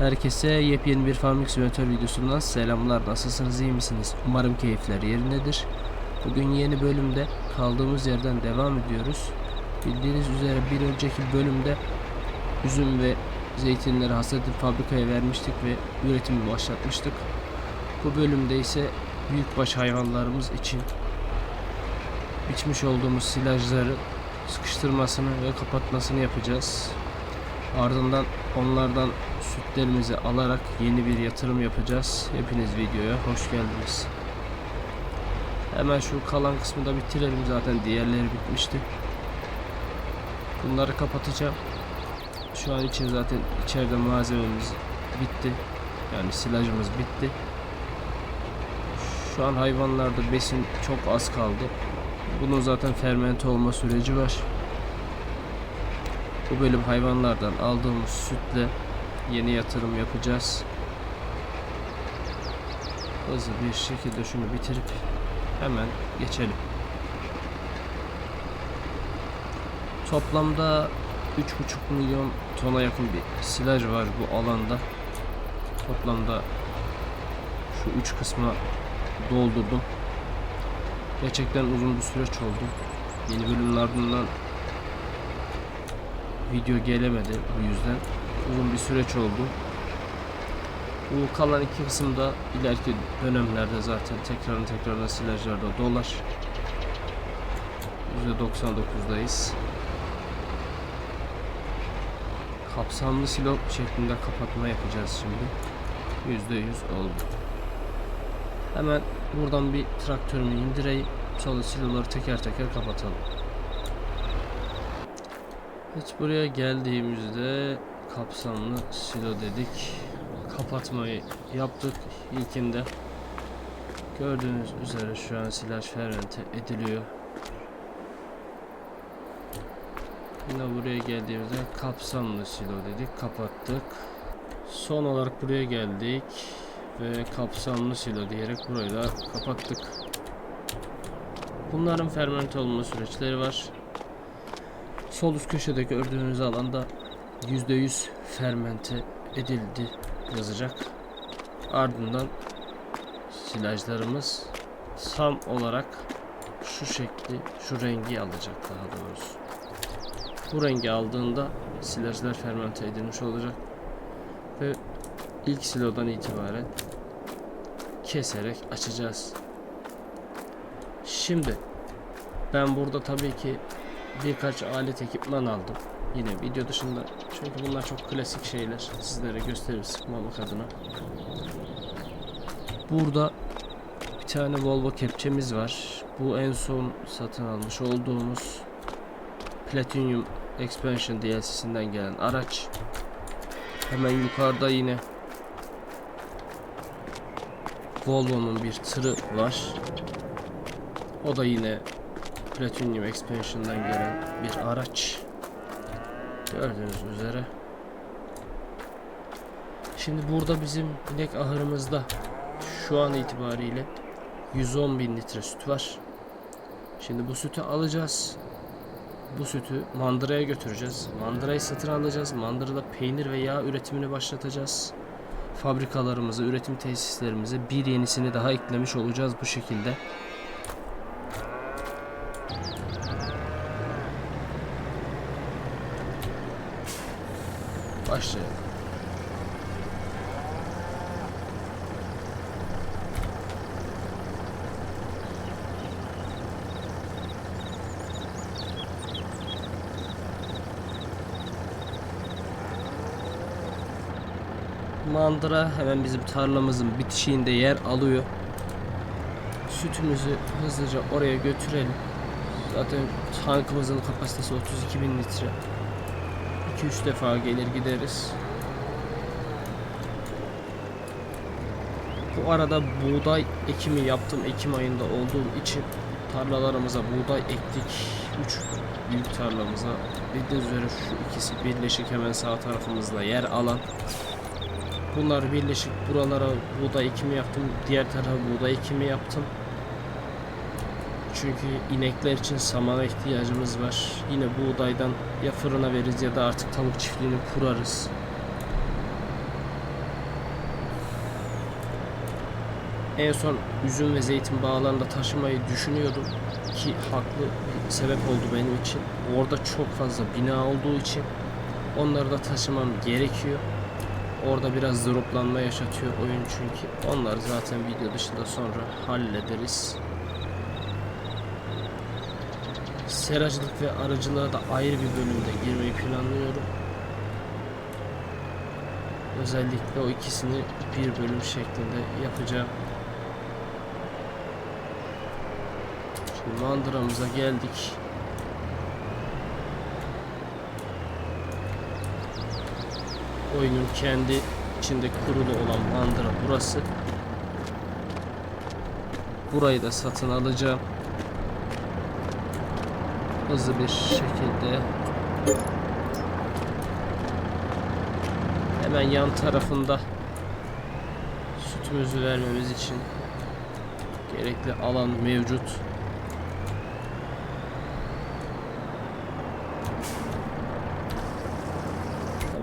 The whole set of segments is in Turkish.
Herkese yepyeni bir Farming Simulator videosundan selamlar. Nasılsınız, iyi misiniz? Umarım keyifler yerindedir. Bugün yeni bölümde kaldığımız yerden devam ediyoruz. Bildiğiniz üzere bir önceki bölümde üzüm ve zeytinleri hasat edip fabrikaya vermiştik ve üretimi başlatmıştık. Bu bölümde ise büyükbaş hayvanlarımız için biçmiş olduğumuz silajları sıkıştırmasını ve kapatmasını yapacağız. Ardından onlardan sütlerimizi alarak yeni bir yatırım yapacağız. Hepiniz videoya hoş geldiniz. Hemen şu kalan kısmı da bitirelim zaten diğerleri bitmişti. Bunları kapatacağım. Şu an için zaten içeride malzememiz bitti. Yani silajımız bitti. Şu an hayvanlarda besin çok az kaldı. Bunun zaten fermente olma süreci var. Bu bölüm hayvanlardan aldığımız sütle yeni yatırım yapacağız. Hızlı bir şekilde şunu bitirip hemen geçelim. Toplamda 3,5 milyon tona yakın bir silaj var bu alanda. Toplamda şu üç kısma doldurdum. Gerçekten uzun bir süreç oldu. Yeni bölümün video gelemedi bu yüzden. Uzun bir süreç oldu. Bu kalan iki kısımda ileriki dönemlerde zaten tekrarın tekrarına silajlarda dolar. %99'dayız. Kapsamlı silo şeklinde kapatma yapacağız şimdi. %100 oldu. Hemen buradan bir traktörümü indireyim. Sonra siloları teker teker kapatalım. Evet buraya geldiğimizde kapsamlı silo dedik. Kapatmayı yaptık ilkinde. Gördüğünüz üzere şu an silaj fermente ediliyor. Yine buraya geldiğimizde kapsamlı silo dedik. Kapattık. Son olarak buraya geldik ve kapsamlı silo diyerek burayı da kapattık. Bunların fermente olma süreçleri var. Sol üst köşede gördüğünüz alanda %100 fermente edildi yazacak. Ardından silajlarımız tam olarak şu şekli, şu rengi alacak daha doğrusu. Bu rengi aldığında silajlar fermente edilmiş olacak ve ilk silodan itibaren keserek açacağız. Şimdi ben burada tabii ki birkaç alet ekipman aldım. Yine video dışında çünkü bunlar çok klasik şeyler. Sizlere gösterip sıkmamak adına. Burada bir tane Volvo kepçemiz var. Bu en son satın almış olduğumuz Platinum Expansion DLC'sinden gelen araç. Hemen yukarıda yine Volvo'nun bir tırı var. O da yine Platinum Expansion'dan gelen bir araç. Gördüğünüz üzere. Şimdi burada bizim inek ahırımızda şu an itibariyle 110 bin litre süt var. Şimdi bu sütü alacağız. Bu sütü mandıraya götüreceğiz. Mandırayı satın alacağız. Mandırada peynir ve yağ üretimini başlatacağız. Fabrikalarımıza, üretim tesislerimize bir yenisini daha eklemiş olacağız bu şekilde. Başlayalım. Mandıra hemen bizim tarlamızın bitişiğinde yer alıyor. Sütümüzü hızlıca oraya götürelim. Zaten tankımızın kapasitesi 32 bin litre. 2-3 defa gelir gideriz. Bu arada buğday ekimi yaptım Ekim ayında olduğum için tarlalarımıza buğday ektik. 3 büyük tarlamıza. Bildiğiniz üzere şu ikisi birleşik hemen sağ tarafımızda yer alan. Bunlar birleşip buralara buğday ekimi yaptım. Diğer tarafa buğday ekimi yaptım. Çünkü inekler için samana ihtiyacımız var. Yine buğdaydan ya fırına veririz ya da artık tavuk çiftliğini kurarız. En son üzüm ve zeytin bağlarında taşımayı düşünüyordum ki haklı bir sebep oldu benim için. Orada çok fazla bina olduğu için onları da taşımam gerekiyor. Orada biraz droplanma yaşatıyor oyun çünkü. Onlar zaten video dışında sonra hallederiz. Seracılık ve arıcılığa da ayrı bir bölümde girmeyi planlıyorum. Özellikle o ikisini bir bölüm şeklinde yapacağım. Şimdi mandıramıza geldik. Oyunun kendi içinde kurulu olan mandıra burası. Burayı da satın alacağım. Hızlı bir şekilde hemen yan tarafında sütümüzü vermemiz için gerekli alan mevcut.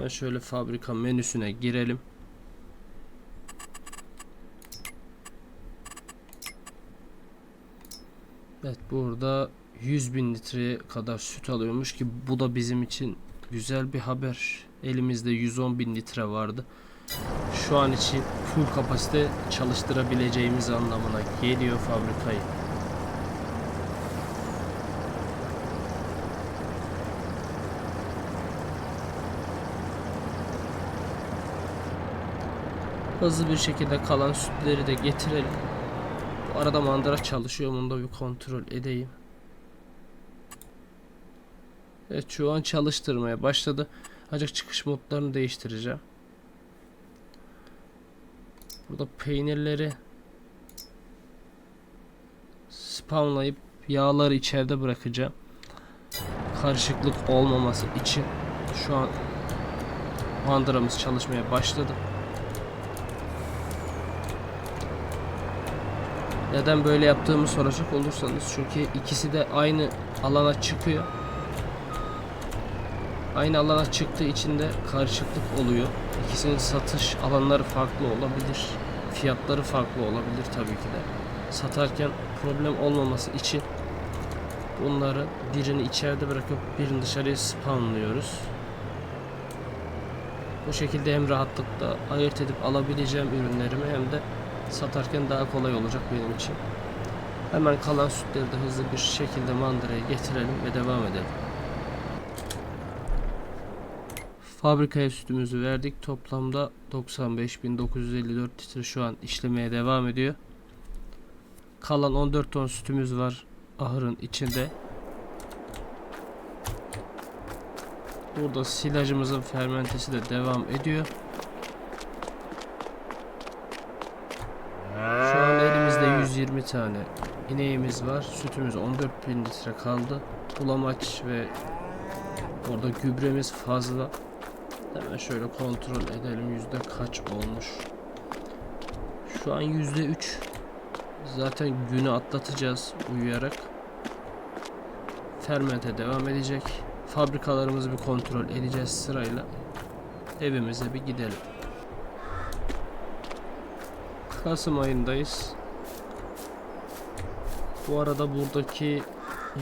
Hemen şöyle fabrika menüsüne girelim. Evet burada 100 bin litreye kadar süt alıyormuş ki bu da bizim için güzel bir haber. Elimizde 110 bin litre vardı. Şu an için full kapasite çalıştırabileceğimiz anlamına geliyor fabrikayı. Hızlı bir şekilde kalan sütleri de getirelim. Bu arada mandıra çalışıyor mu onu da bir kontrol edeyim. Evet şu an çalıştırmaya başladı. Ancak çıkış modlarını değiştireceğim. Burada peynirleri spawnlayıp yağları içeride bırakacağım. Karışıklık olmaması için şu an mandıramız çalışmaya başladı. Neden böyle yaptığımı soracak olursanız çünkü ikisi de aynı alana çıkıyor. Aynı alana çıktığı için de karışıklık oluyor. İkisinin satış alanları farklı olabilir. Fiyatları farklı olabilir tabii ki de. Satarken problem olmaması için bunları birini içeride bırakıp birini dışarıya spawnlıyoruz. Bu şekilde hem rahatlıkla ayırt edip alabileceğim ürünlerimi hem de satarken daha kolay olacak benim için. Hemen kalan sütleri de hızlı bir şekilde mandıraya getirelim ve devam edelim. Fabrikaya sütümüzü verdik. Toplamda 95.954 litre şu an işlemeye devam ediyor. Kalan 14 ton sütümüz var ahırın içinde. Burada silajımızın fermentesi de devam ediyor. Şu an elimizde 120 tane ineğimiz var. Sütümüz 14.000 litre kaldı. Bulamaç ve orada gübremiz fazla. Hemen şöyle kontrol edelim yüzde kaç olmuş. Şu an yüzde 3. Zaten günü atlatacağız uyuyarak. Fermente devam edecek. Fabrikalarımızı bir kontrol edeceğiz sırayla. Evimize bir gidelim. Kasım ayındayız. Bu arada buradaki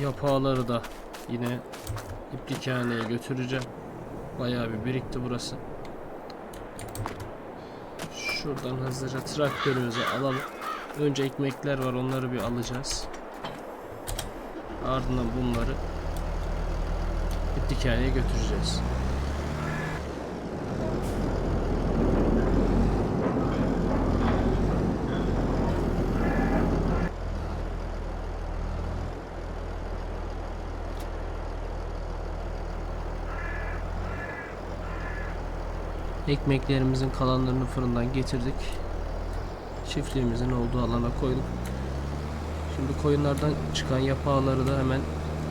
yapağları da yine iplikhaneye götüreceğim. Bayağı bir birikti burası. Şuradan hızlıca traktörümüzü alalım. Önce ekmekler var onları bir alacağız. Ardından bunları iplikhaneye götüreceğiz. Ekmeklerimizin kalanlarını fırından getirdik. Çiftliğimizin olduğu alana koyduk. Şimdi koyunlardan çıkan yapağları da hemen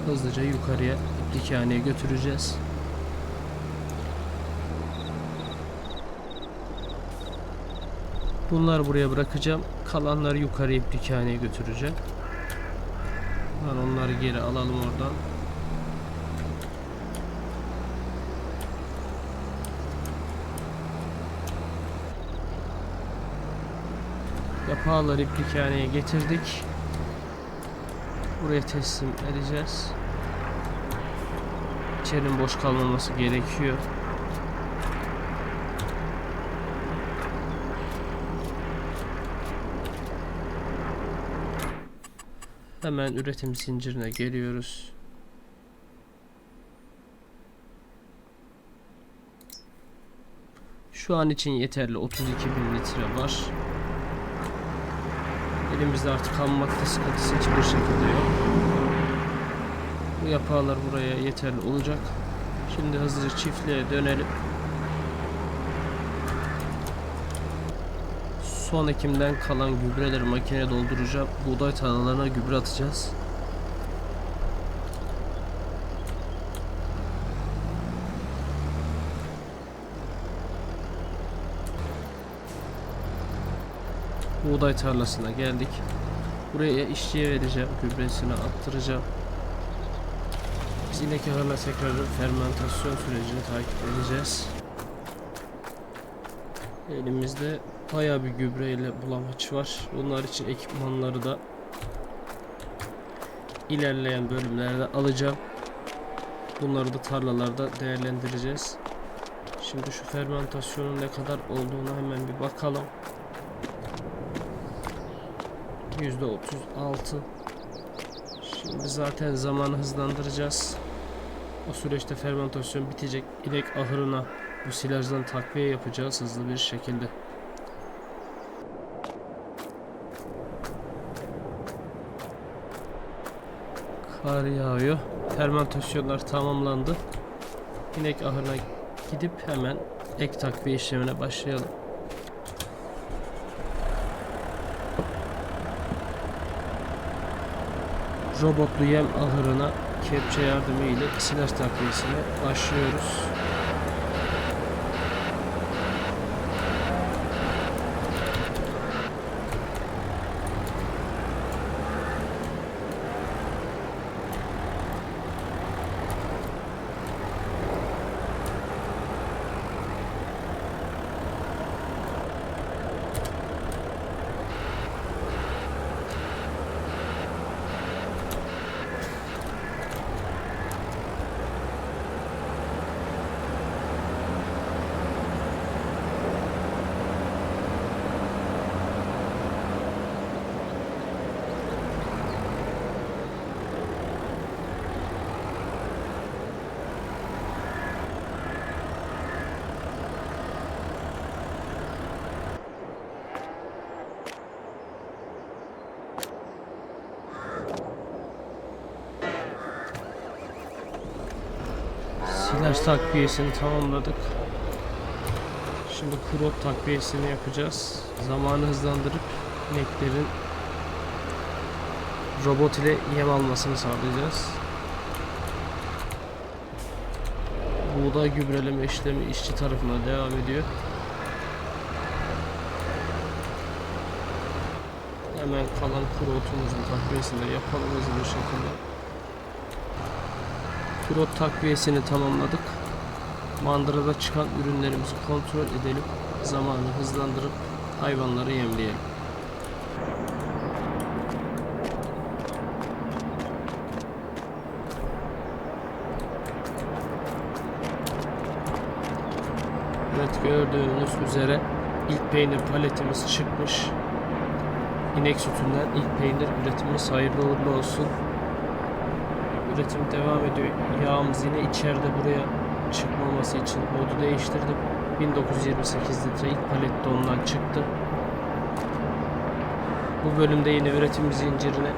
hızlıca yukarıya iplikhaneye götüreceğiz. Bunları buraya bırakacağım. Kalanları yukarı iplikhaneye götüreceğim. Ben onları geri alalım oradan. Yapağları iplikhaneye getirdik. Buraya teslim edeceğiz. İçerinin boş kalmaması gerekiyor. Hemen üretim zincirine geliyoruz. Şu an için yeterli 32 bin litre var. Elimizde artık almakta sıkıntısı hiçbir şekilde yok. Bu yapağlar buraya yeterli olacak. Şimdi hızlıca çiftliğe dönelim. Son ekimden kalan gübreleri makineye dolduracağım. Buğday tarlalarına gübre atacağız. Buğday tarlasına geldik. Buraya işçiye vereceğim. Gübresini attıracağım. Biz inek ahırına tekrar fermentasyon sürecini takip edeceğiz. Elimizde bayağı bir gübre ile bulamaç var. Bunlar için ekipmanları da ilerleyen bölümlerde alacağım. Bunları da tarlalarda değerlendireceğiz. Şimdi şu fermentasyonun ne kadar olduğuna hemen bir bakalım. %36 Şimdi zaten zamanı hızlandıracağız. O süreçte fermentasyon bitecek. İnek ahırına bu silajdan takviye yapacağız hızlı bir şekilde. Kar yağıyor. Fermentasyonlar tamamlandı. İnek ahırına gidip hemen ek takviye işlemine başlayalım. Robotlu yem ahırına kepçe yardımı ile silaj takviyesine başlıyoruz. Silaj takviyesini tamamladık. Şimdi krop takviyesini yapacağız. Zamanı hızlandırıp ineklerin robot ile yem almasını sağlayacağız. Buğday gübreleme işlemi işçi tarafından devam ediyor. Hemen kalan kuru otumuzun takviyesini de yapalım hızlı bir şekilde. Kurot takviyesini tamamladık. Mandırada çıkan ürünlerimizi kontrol edelim. Zamanı hızlandırıp hayvanları yemleyelim. Evet gördüğünüz üzere ilk peynir paletimiz çıkmış. İnek sütünden ilk peynir üretimimiz hayırlı uğurlu olsun üretim devam ediyor. Yağımız yine içeride buraya çıkmaması için modu değiştirdim. 1928 litre ilk palette ondan çıktı. Bu bölümde yine üretim zincirine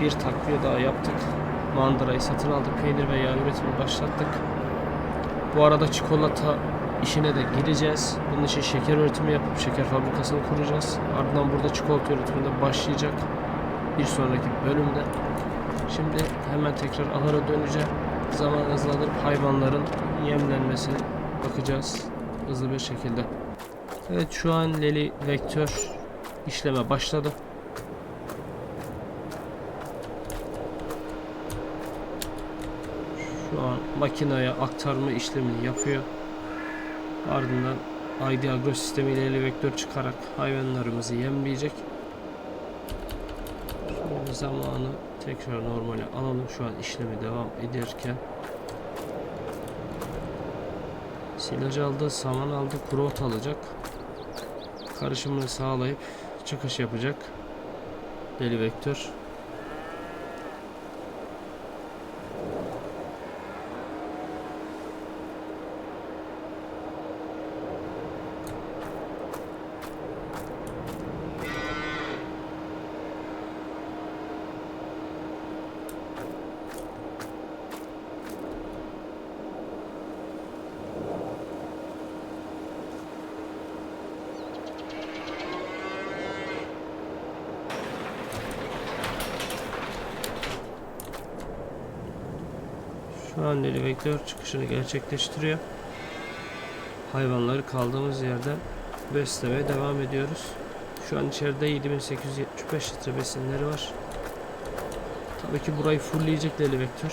bir takviye daha yaptık. Mandırayı satın aldık. Peynir ve yağ üretimini başlattık. Bu arada çikolata işine de gireceğiz. Bunun için şeker üretimi yapıp şeker fabrikasını kuracağız. Ardından burada çikolata üretiminde başlayacak. Bir sonraki bölümde. Şimdi hemen tekrar ahıra döneceğim. Zaman hızlandırıp hayvanların yemlenmesine bakacağız hızlı bir şekilde. Evet şu an Leli vektör işleme başladı. Şu an makineye aktarma işlemini yapıyor. Ardından ID agro sistemiyle ele vektör çıkarak hayvanlarımızı yemleyecek. Şöyle zamanı tekrar normale alalım. Şu an işlemi devam ederken. Silaj aldı, saman aldı, kuru ot alacak. Karışımını sağlayıp çıkış yapacak. Deli vektör. Şu an deli vektör çıkışını gerçekleştiriyor. Hayvanları kaldığımız yerden beslemeye devam ediyoruz. Şu an içeride 7875 litre besinleri var. Tabii ki burayı fullleyecek deli vektör.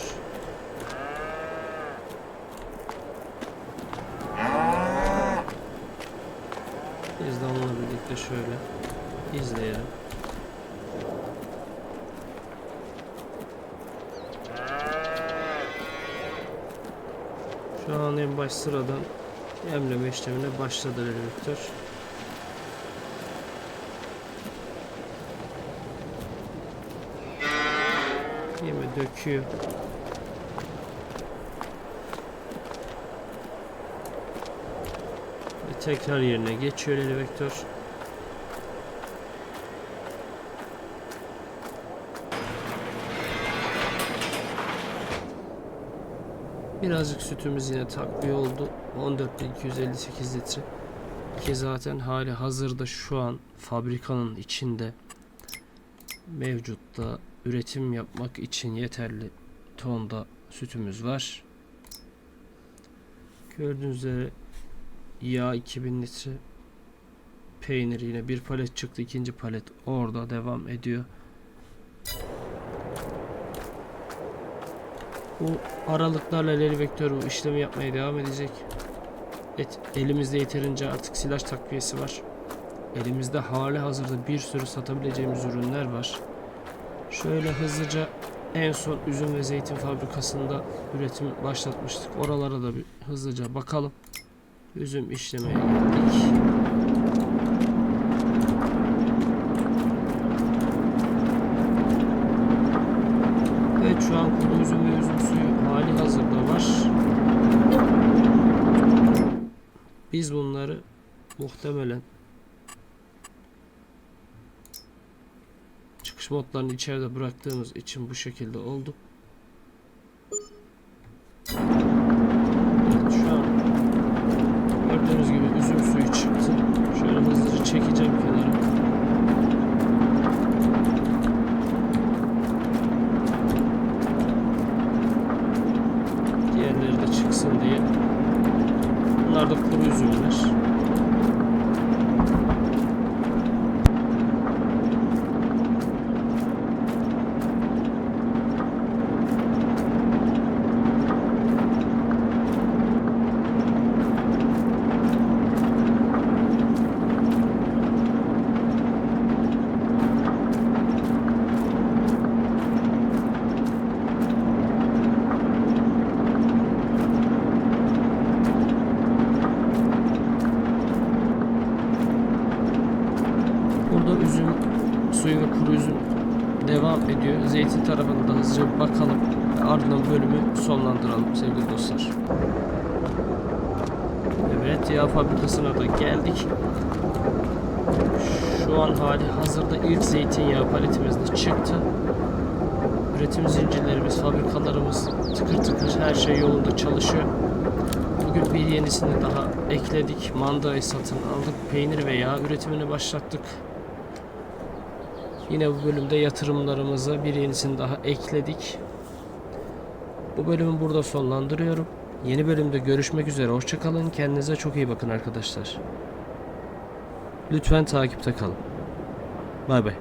Biz de onunla birlikte şöyle izleyelim. Şu an en baş sıradan emleme işlemine başladı elektör. Yeme döküyor. Ve tekrar yerine geçiyor elektör. Birazcık sütümüz yine takviye oldu. 14.258 litre. Ki zaten hali hazırda şu an fabrikanın içinde mevcutta üretim yapmak için yeterli tonda sütümüz var. Gördüğünüz üzere yağ 2000 litre peynir yine bir palet çıktı ikinci palet orada devam ediyor. Bu aralıklarla ileri vektör bu işlemi yapmaya devam edecek. Et, elimizde yeterince artık silaj takviyesi var. Elimizde hali hazırda bir sürü satabileceğimiz ürünler var. Şöyle hızlıca en son üzüm ve zeytin fabrikasında üretim başlatmıştık. Oralara da bir hızlıca bakalım. Üzüm işlemeye gittik. Evet şu an kuru üzüm ve üzüm suyu hali hazırda var. Biz bunları muhtemelen çıkış modlarını içeride bıraktığımız için bu şekilde oldu. Evet şu an gördüğünüz gibi üzüm suyu çıktı. Şöyle hızlıca çekeceğim kenara. Diğerleri de çıksın diye. Bunlar da kuru üzümler. Burada üzüm suyu ve kuru üzüm devam ediyor. Zeytin tarafına da hızlıca bir bakalım. Ve ardından bölümü sonlandıralım sevgili dostlar. Evet yağ fabrikasına da geldik. Şu an hali hazırda ilk zeytinyağı paletimiz de çıktı. Üretim zincirlerimiz, fabrikalarımız tıkır tıkır her şey yolunda çalışıyor. Bugün bir yenisini daha ekledik. Mandayı satın aldık. Peynir ve yağ üretimini başlattık. Yine bu bölümde yatırımlarımıza bir yenisini daha ekledik. Bu bölümü burada sonlandırıyorum. Yeni bölümde görüşmek üzere. Hoşçakalın. Kendinize çok iyi bakın arkadaşlar. Lütfen takipte kalın. Bay bay.